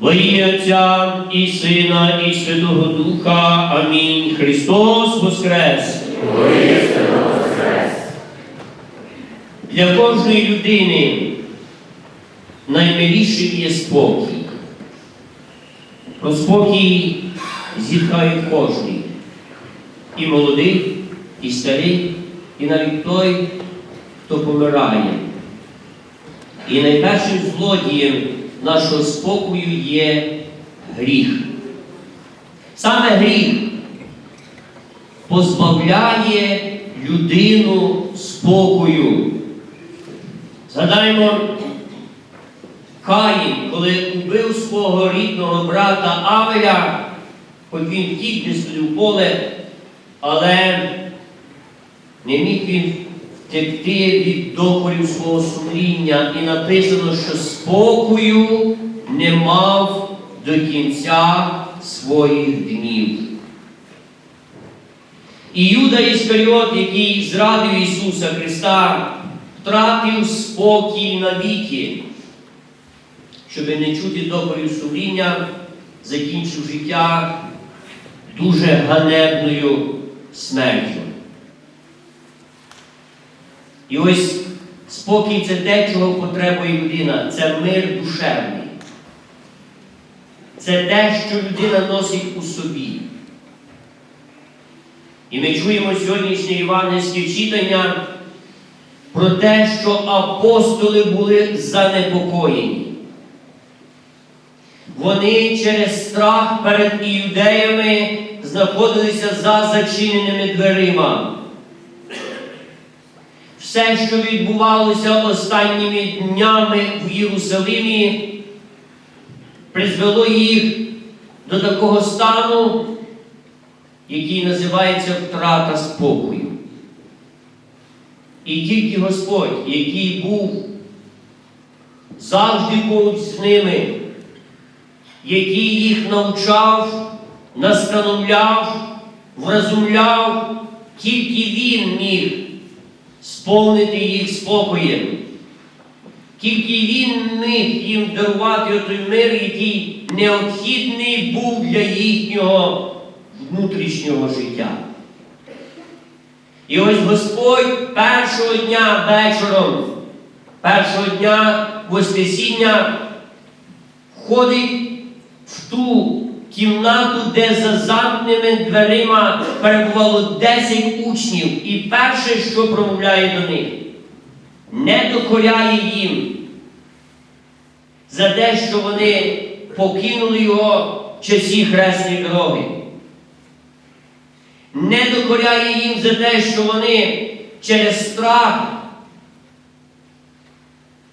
Во ім'я Отця і Сина, і Святого Духа. Амінь. Христос Воскрес! Для кожної людини наймиліший є спокій. Про спокій зітхає кожний. І молодий, і старий, і навіть той, хто помирає. І найпершим злодієм нашого спокою є гріх. Саме гріх позбавляє людину спокою. Згадаємо Каїн, коли убив свого рідного брата Авеля, хоч він втік десь в поле, але не міг він втекти від докорів свого сумління. І написано, що спокою не мав до кінця своїх днів. І Юда Іскаріот, який зрадив Ісуса Христа, втратив спокій навіки, щоб не чути докорів сумління, закінчив життя дуже ганебною смертю. І ось спокій це те, чого потребує людина, це мир душевний. Це те, що людина носить у собі. І ми чуємо сьогоднішнє євангельське читання про те, що апостоли були занепокоєні. Вони через страх перед іудеями знаходилися за зачиненими дверима. Все, що відбувалося останніми днями в Єрусалимі, призвело їх до такого стану, який називається втрата спокою. І тільки Господь, який був завжди поруч з ними, який їх навчав, настановляв, вразумляв, тільки Він міг сповнити їх спокоєм. Тільки Він міг їм дарувати той мир, який необхідний був для їхнього внутрішнього життя. І ось Господь першого дня вечором, першого дня Воскресіння входить в ту кімнату, де за замкненими дверима перебувало 10 учнів. І перше, що промовляє до них, не докоряє їм за те, що вони покинули його в часі хресної дороги. Не докоряє їм за те, що вони через страх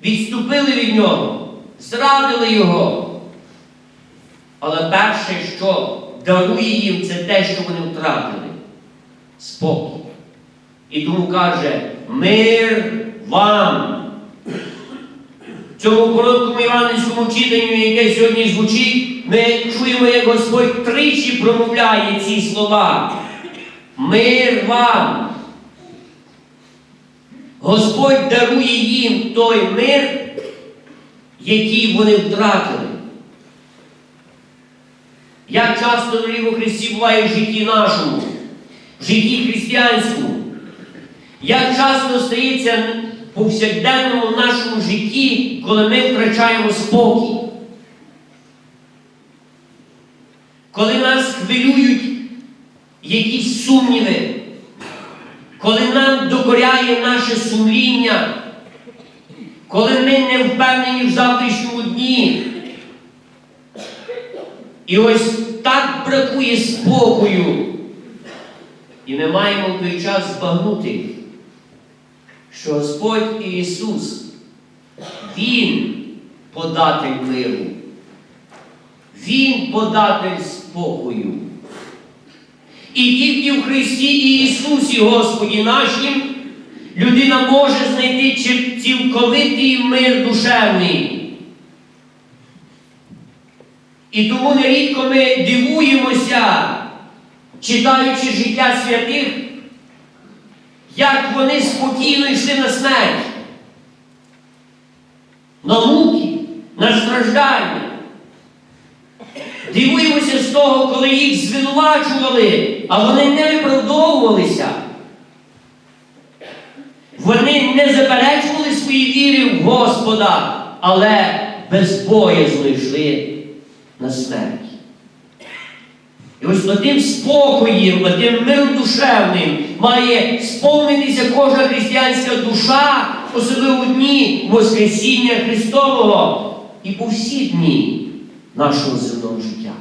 відступили від нього, зрадили його. Але перше, що дарує їм, це те, що вони втратили спокій. І тому каже, мир вам. Цьому короткому іванівському читанню, яке сьогодні звучить, ми чуємо, як Господь тричі промовляє ці слова. Мир вам. Господь дарує їм той мир, який вони втратили. Як часто дорогі у Христі буває в житті нашому, в житті християнському, як часто стається в повсякденному нашому житті, коли ми втрачаємо спокій, коли нас хвилюють якісь сумніви, коли нам докоряє наше сумління, коли ми не впевнені в завтрашньому дні. І ось так бракує спокою. І ми маємо в той час збагнути, що Господь Ісус, Він податель миру, Він податель спокою. І тільки в Христі і Ісусі, Господі нашим, людина може знайти цілковитий мир душевний. І тому нерідко ми дивуємося, читаючи життя святих, як вони спокійно йшли на смерть, на муки, на страждання. Дивуємося з того, коли їх звинувачували, а вони не виправдовувалися. Вони не заперечували свої віри в Господа, але безбоязно йшли на смерть. І ось одним спокоєм, одним миром душевним має сповнитися кожна християнська душа, особливо в дні Воскресіння Христового і по всі дні нашого земного життя.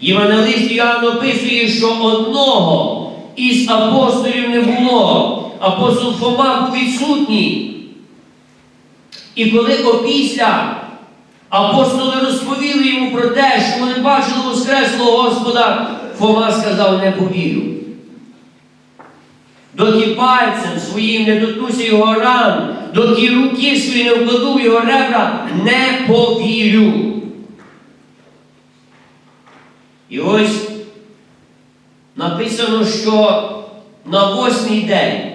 Євангелист Іоанн описує, що одного із апостолів не було. Апостол Фома був відсутній. І коли опісля апостоли розповіли йому про те, що вони бачили Воскреслого Господа, Фома сказав, не повірю. Доки пальцем своїм не доткнуся його ран, доки руки свої не вкладу в його ребра, не повірю. І ось написано, що на восьмий день.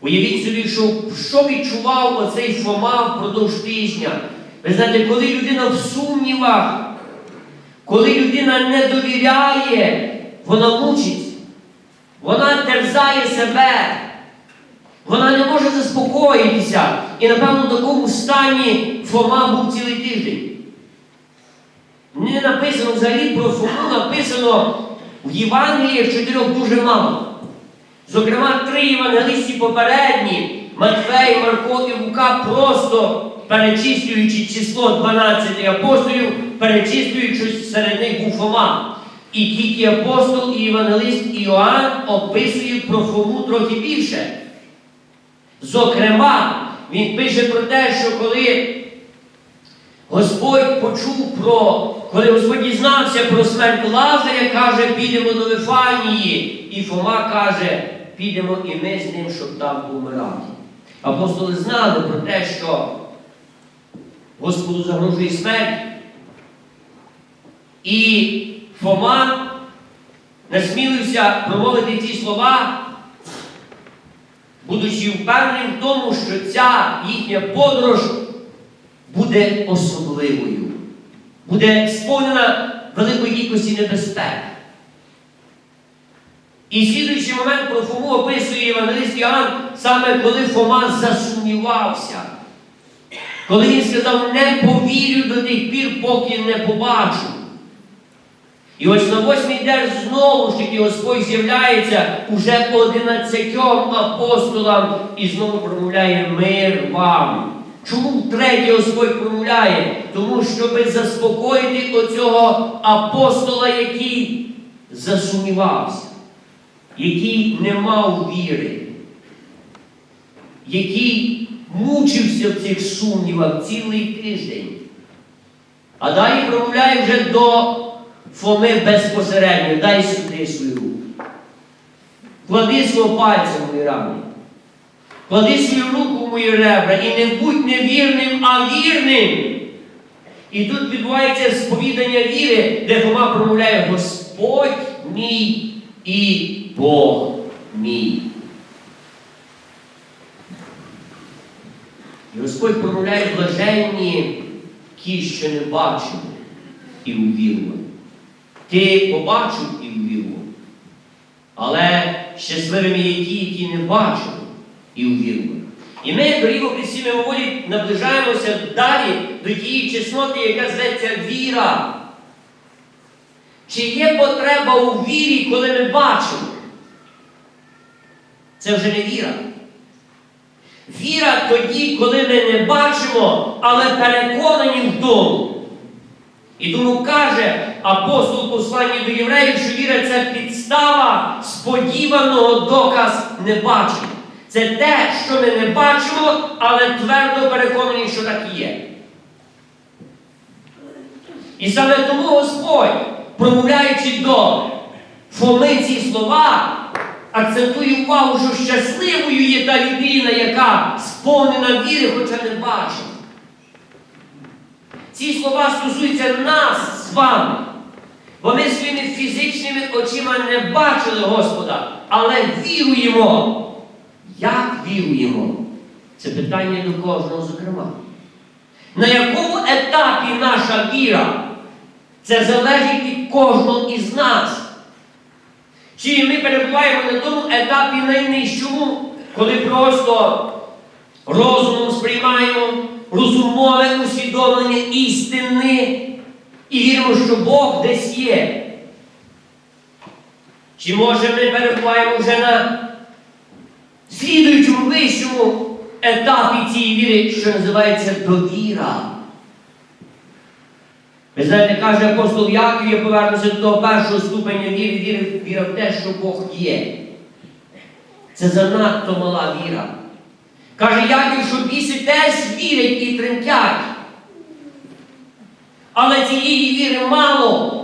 Уявіть собі, що, що відчував оцей Фома впродовж тижня. Ви знаєте, коли людина в сумнівах, коли людина не довіряє, вона мучиться, вона терзає себе, вона не може заспокоїтися. І, напевно, в такому стані Фома був цілий тиждень. Не написано взагалі про Фому, написано в Євангеліях чотирьох дуже мало. Зокрема, три євангелисті попередні, Матфей, Марко і Лука, просто перечислюючи число 12 апостолів, перечислюють, що серед них був Фома. І тільки апостол і євангелист Іоанн описують про Фому трохи більше. Зокрема, він пише про те, що коли Господь почув про, коли Господь дізнався про смерть Лазаря, каже, підемо до Вифанії. І Фома каже, підемо і ми з ним, щоб там помирати. Апостоли знали про те, що Господу загрожує смерть. І Фома насмілився промовити ці слова, будучи впевненим в тому, що ця їхня подорож буде особливою, буде сповнена великої кількості небезпек. І слідуючий момент про Фому описує Євангелист Іоанн, саме коли Фома засумнівався. Коли він сказав, не повірю до тих пір, поки не побачу. І ось на восьмий день знову ж таки Господь з'являється уже одинадцятьом апостолам і знову промовляє мир вам. Чому втретє Господь промовляє? Тому щоб заспокоїти оцього апостола, який засумнівався, який не мав віри, який мучився в цих сумнівах цілий тиждень. А далі промовляє вже до Фоми безпосередньо, дай сюди свою руку. Клади свого пальця в мої рани. Клади свою руку в мої ребра і не будь невірним, а вірним. І тут відбувається сповідання віри, де Фома промовляє Господь мій і Бог мій. Господь промовляє блаженні ті, що не бачили і увірували. Ти побачив і увірував. Але щасливими є ті, які не бачили і увірували. І ми, дорогі Христі, мимоволі наближаємося далі до тієї чесноти, яка зветься віра. Чи є потреба у вірі, коли ми бачимо? Це вже не віра. Віра тоді, коли ми не бачимо, але переконані в тому. І тому каже апостол посланні до євреїв, що віра це підстава сподіваного доказ небачення. Це те, що ми не бачимо, але твердо переконані, що так і є. І саме тому Господь, промовляючи до Фоми ці слова, акцентує увагу, що щасливою є та людина, яка сповнена віри, хоча не бачить. Ці слова стосуються нас з вами. Бо ми своїми фізичними очима не бачили Господа, але віруємо. Як віруємо? Це питання до кожного, зокрема. На якому етапі наша віра. Це залежить від кожного із нас. Чи ми перебуваємо на тому етапі найнижчому, коли просто розумом сприймаємо розумове усвідомлення істини і віримо, що Бог десь є. Чи може ми перебуваємо вже на слідуючому вищому етапі цієї віри, що називається довіра? Ви знаєте, каже апостол Яків, я повернуся до того першого ступеня віри, віри, віра в те, що Бог є. Це занадто мала віра. Каже Яків, що біси теж вірять і тремтять. Але цієї віри мало.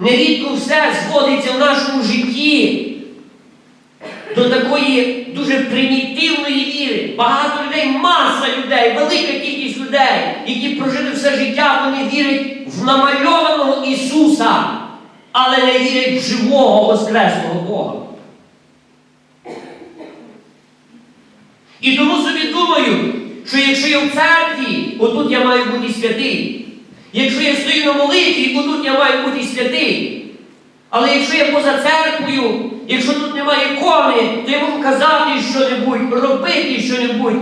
Нерідко все зводиться в нашому житті до такої дуже примітивної віри. Багато людей, маса людей, велика кількість людей, які прожили все життя, вони вірять в намальованого Ісуса, але не вірять в живого Воскресного Бога. І тому собі думаю, що якщо я в церкві, отут я маю бути святий. Якщо я стою на молитві, отут я маю бути святий. Але якщо я поза церквою, якщо тут немає ікони, то можу казати що-небудь, робити що-небудь,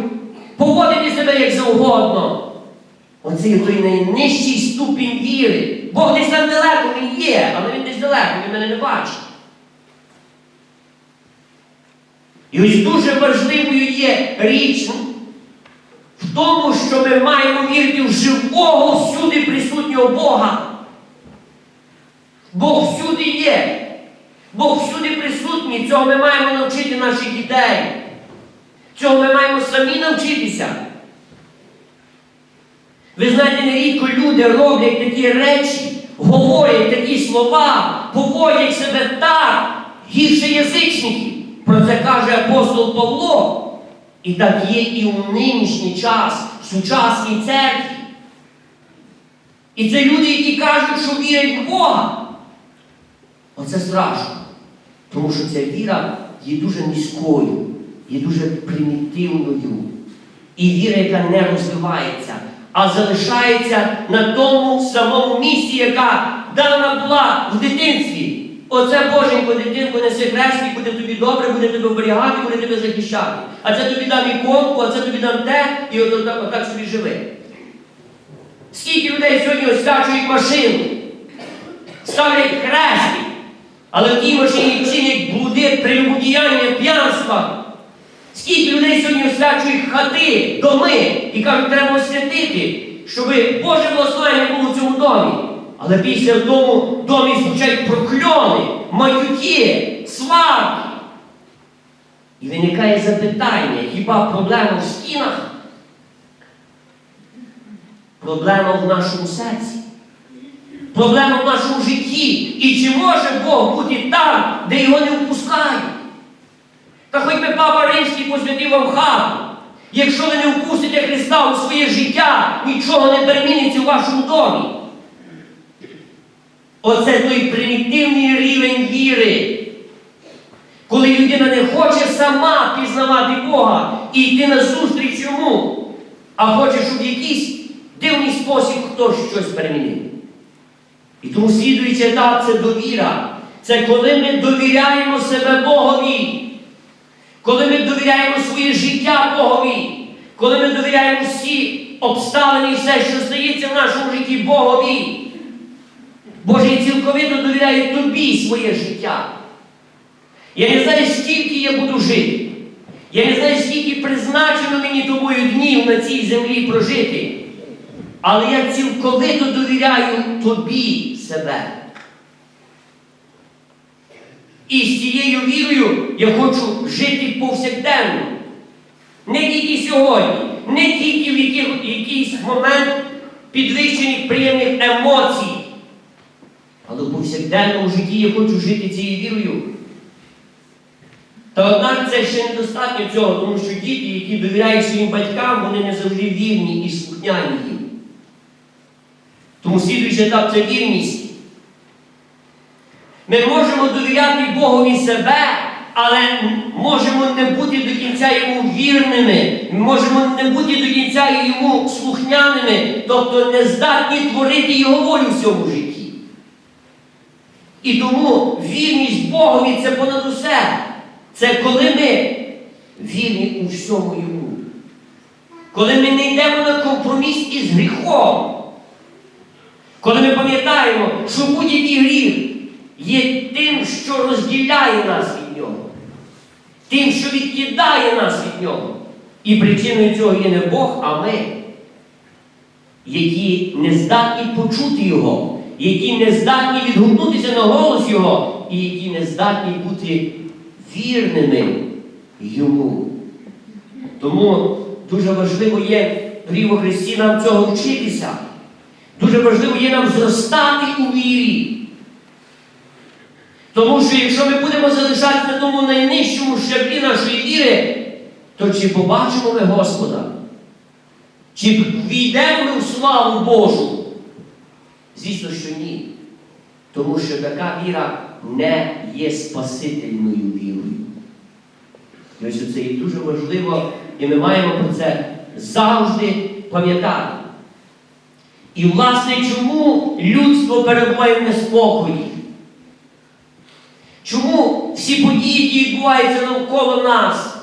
поводити себе як завгодно. Оце є той найнижчий ступінь віри. Бог десь там далеко він є, але він десь далеко, він мене не бачить. І ось дуже важливою є річ в тому, що ми маємо вірити в живого всюди присутнього Бога. Бог всюди є. Бог всюди присутній. Цього ми маємо навчити наших дітей. Цього ми маємо самі навчитися. Ви знаєте, нерідко люди роблять такі речі, говорять такі слова, поводять себе так, гірше язичників. Про це каже апостол Павло. І так є і у нинішній час, в сучасній церкві. І це люди, які кажуть, що вірять в Бога. Оце страшно. Тому що ця віра є дуже низькою, є дуже примітивною. І віра, яка не розвивається, а залишається на тому самому місці, яка дана була в дитинстві. Оце Боженько, дитинко, неси хрест, і буде тобі добре, буде тебе оберігати, буде тебе захищати. А це тобі дам іконку, а це тобі дам те, і от, от, отак собі живи. Скільки людей сьогодні освячують машину, ставлять хрести, але в тій машині чинять блуди, прелюбодіяння, п'янства. Скільки людей сьогодні освячують хати, доми і кажуть, треба освятити, щоб Боже благословення було в цьому домі. Але після в тому домі звучать прокльони, матюки, сварки. І виникає запитання, хіба проблема в стінах? Проблема в нашому серці. Проблема в нашому житті. І чи може Бог бути там, де його не впускають? Та хоч би Папа Римський посвятив вам хату. Якщо ви не впустите Христа у своє життя, нічого не переміниться у вашому домі. Оце той примітивний рівень віри. Коли людина не хоче сама пізнавати Бога і йти на зустріч йому, а хоче, щоб якийсь дивний спосіб хтось щось перемінив. І тому слідуючий етап це довіра. Це коли ми довіряємо себе Богові. Коли ми довіряємо своє життя Богові, коли ми довіряємо всі обставини і все, що стається в нашому житті Богові. Боже, я цілковито довіряю тобі своє життя. Я не знаю, скільки я буду жити. Я не знаю, скільки призначено мені тобою днів на цій землі прожити. Але я цілковито довіряю тобі себе. І з цією вірою я хочу жити повсякденно. Не тільки сьогодні, не тільки в якийсь момент підвищених приємних емоцій. Але в повсякденному житті я хочу жити цією вірою. Та однак це ще недостатньо цього, тому що діти, які довіряють своїм батькам, вони не завжди вірні і слухняні їм. Тому слідуючий етап це вірність. Ми можемо довіряти Богові себе, але можемо не бути до кінця йому вірними, можемо не бути до кінця йому слухняними, тобто не здатні творити його волю в цьому житті. І тому вірність Богові це понад усе. Це коли ми вірні у всьому йому. Коли ми не йдемо на компроміс із гріхом. Коли ми пам'ятаємо, що будь-який гріх є тим, що розділяє нас від нього, тим, що відкидає нас від нього. І причиною цього є не Бог, а ми, які не здатні почути Його, які не здатні відгукнутися на голос Його, і які не здатні бути вірними Йому. Тому дуже важливо є, дорогі во Христі, нам цього вчитися. Дуже важливо є нам зростати у вірі. Тому що якщо ми будемо залишатися на тому найнижчому щаблі нашої віри, то чи побачимо ми Господа? Чи війдемо ми в славу Божу? Звісно, що ні. Тому що така віра не є спасительною вірою. І ось це є дуже важливо, і ми маємо про це завжди пам'ятати. І, власне, чому людство перебуває в неспокої? Чому всі події, які відбуваються навколо нас,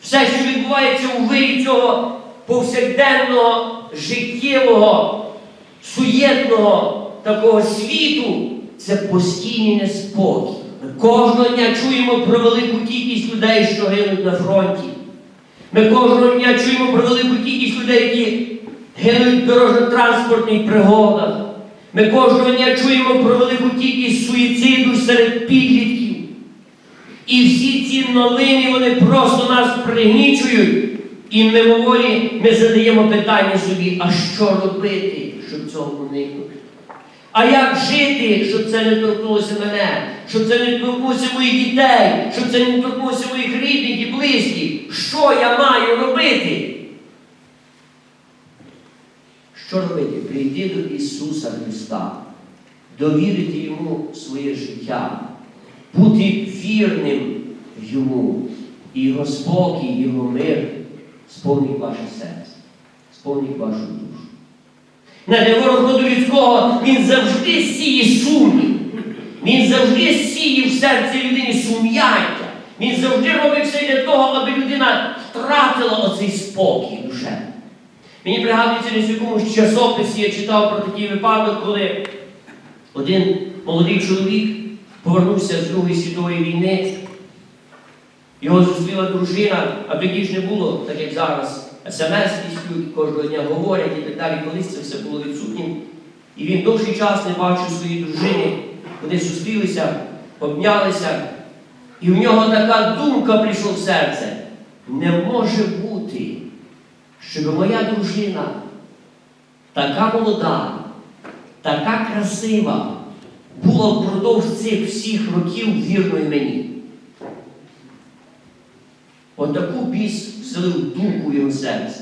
все, що відбувається у вирі цього повсякденного, життєвого, суєтного такого світу, це постійний неспокій. Ми кожного дня чуємо про велику кількість людей, що гинуть на фронті. Ми кожного дня чуємо про велику кількість людей, які гинуть в дорожньо-транспортних пригодах. Ми кожного дня чуємо про велику кількість суїциду серед підлітків. І всі ці новини вони просто нас пригнічують. І мимоволі ми задаємо питання собі, а що робити, щоб цього уникнути? А як жити, щоб це не торкнулося мене, щоб це не торкнулося моїх дітей, щоб це не торкнулося моїх рідних і близьких? Що я маю робити? Що робити? Прийти до Ісуса Христа, довірити Йому своє життя, бути вірним Йому, і Його спокій, Його мир сповнить ваше серце, сповнить вашу душу. Не ворог роду людського, він завжди сіє сумнів. Він завжди сіє в серці людини сум'яття. Він завжди робить все для того, аби людина втратила оцей спокій душе. Мені пригадується десь в якомусь часописі, я читав про такий випадок, коли один молодий чоловік повернувся з Другої світової війни. Його зустріла дружина, а тоді ж не було, так як зараз, смс піснюють, кожного дня говорять і так далі. Колись це все було відсутнім. І він довший час не бачив своєї дружини. Вони зустрілися, обнялися. І в нього така думка прийшла в серце. Не може бути, щоб моя дружина, така молода, така красива, була впродовж цих всіх років вірною мені. Отаку біс вселив думку в його серце.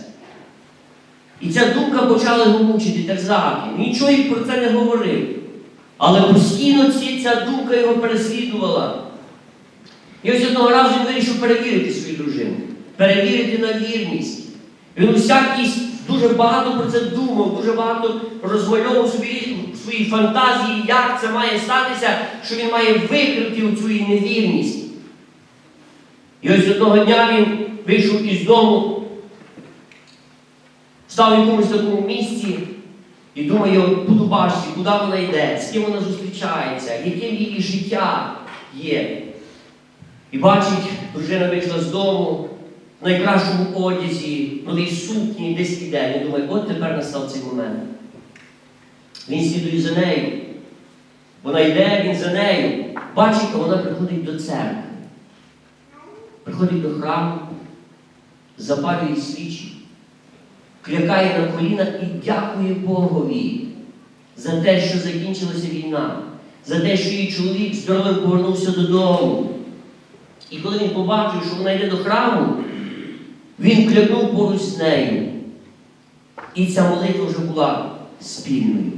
І ця думка почала його мучити терзаки. Нічого їй про це не говорив. Але постійно ця думка його переслідувала. І ось одного разу він вирішив перевірити свою дружину, перевірити на вірність. Він усякий дуже багато про це думав, дуже багато розмальовував собі в своїй фантазії, як це має статися, що він має викрити у цю невірність. І ось одного дня він вийшов із дому, став в якомусь такому місці і думає, буду бачити, куди вона йде, з ким вона зустрічається, яким її життя є. І бачить, дружина вийшла з дому найкращому одязі, новій сукні, десь іде. Він думає, от тепер настав цей момент. Він слідує за нею. Вона йде, він за нею. Бачить, а вона приходить до церкви. Приходить до храму, запалює свічі, клякає на коліна і дякує Богові за те, що закінчилася війна, за те, що її чоловік здоровим повернувся додому. І коли він побачив, що вона йде до храму, він клякнув поруч з нею. І ця молитва вже була спільною.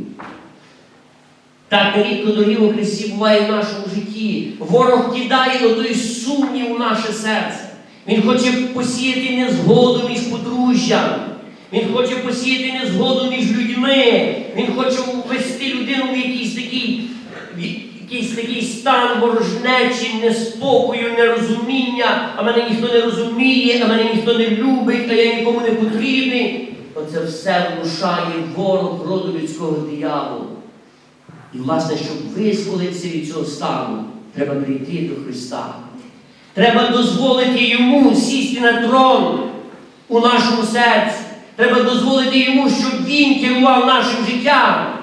Так нерідко дорогі Христі буває в нашому житті. Ворог кидає отой сумнів у наше серце. Він хоче посіяти незгоду між подружжям. Він хоче посіяти незгоду між людьми. Він хоче ввести людину в якийсь такий, якийсь такий стан ворожнечі, неспокою, нерозуміння, а мене ніхто не розуміє, а мене ніхто не любить, а я нікому не потрібний. Оце все внушає ворог роду людського дияволу. І, власне, щоб визволитися від цього стану, треба прийти до Христа. Треба дозволити йому сісти на трон у нашому серці. Треба дозволити йому, щоб він керував нашим життям.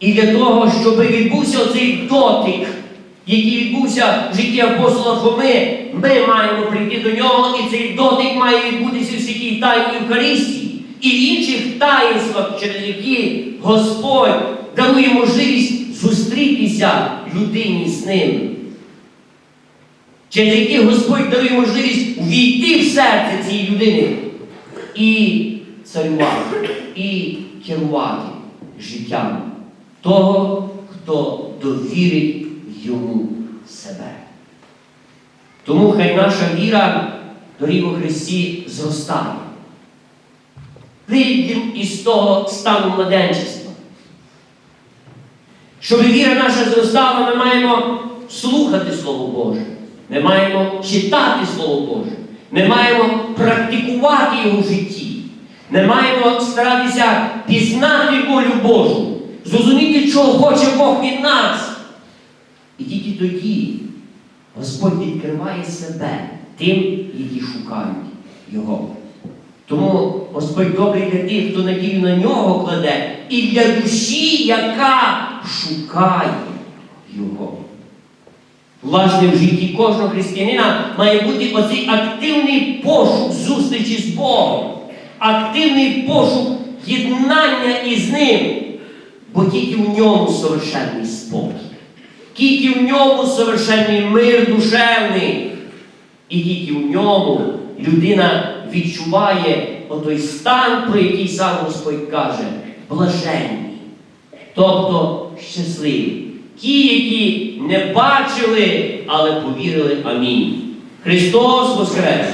І для того, щоб відбувся оцей дотик, який відбувся в житті апостола Фоми, ми маємо прийти до нього, і цей дотик має відбутися в святій тайні Євхаристії і в інших таїнствах, через які Господь дарує можливість зустрітися людині з ним. Через які Господь дарує можливість війти в серце цієї людини і царювати, і керувати життям того, хто довірить йому себе. Тому хай наша віра, дорогі у Христі, зростає. Вийдемо із того стану младенчества. Щоб віра наша зростала, ми маємо слухати Слово Боже. Ми маємо читати Слово Боже. Ми маємо практикувати його в житті. Ми маємо старатися пізнати волю Божу, зрозуміти, чого хоче Бог від нас. І тільки тоді Господь відкриває себе тим, які шукають Його. Тому Господь добрий для тих, хто надію на нього кладе, і для душі, яка шукає Його. Власне, в житті кожного християнина має бути оцей активний пошук зустрічі з Богом, активний пошук єднання із Ним, бо тільки в ньому совершенний спокій, тільки в ньому совершенний мир душевний, і тільки в ньому людина відчуває отой стан, про який сам Господь каже, блаженні, тобто щасливі. Ті, які не бачили, але повірили. Амінь. Христос Воскрес!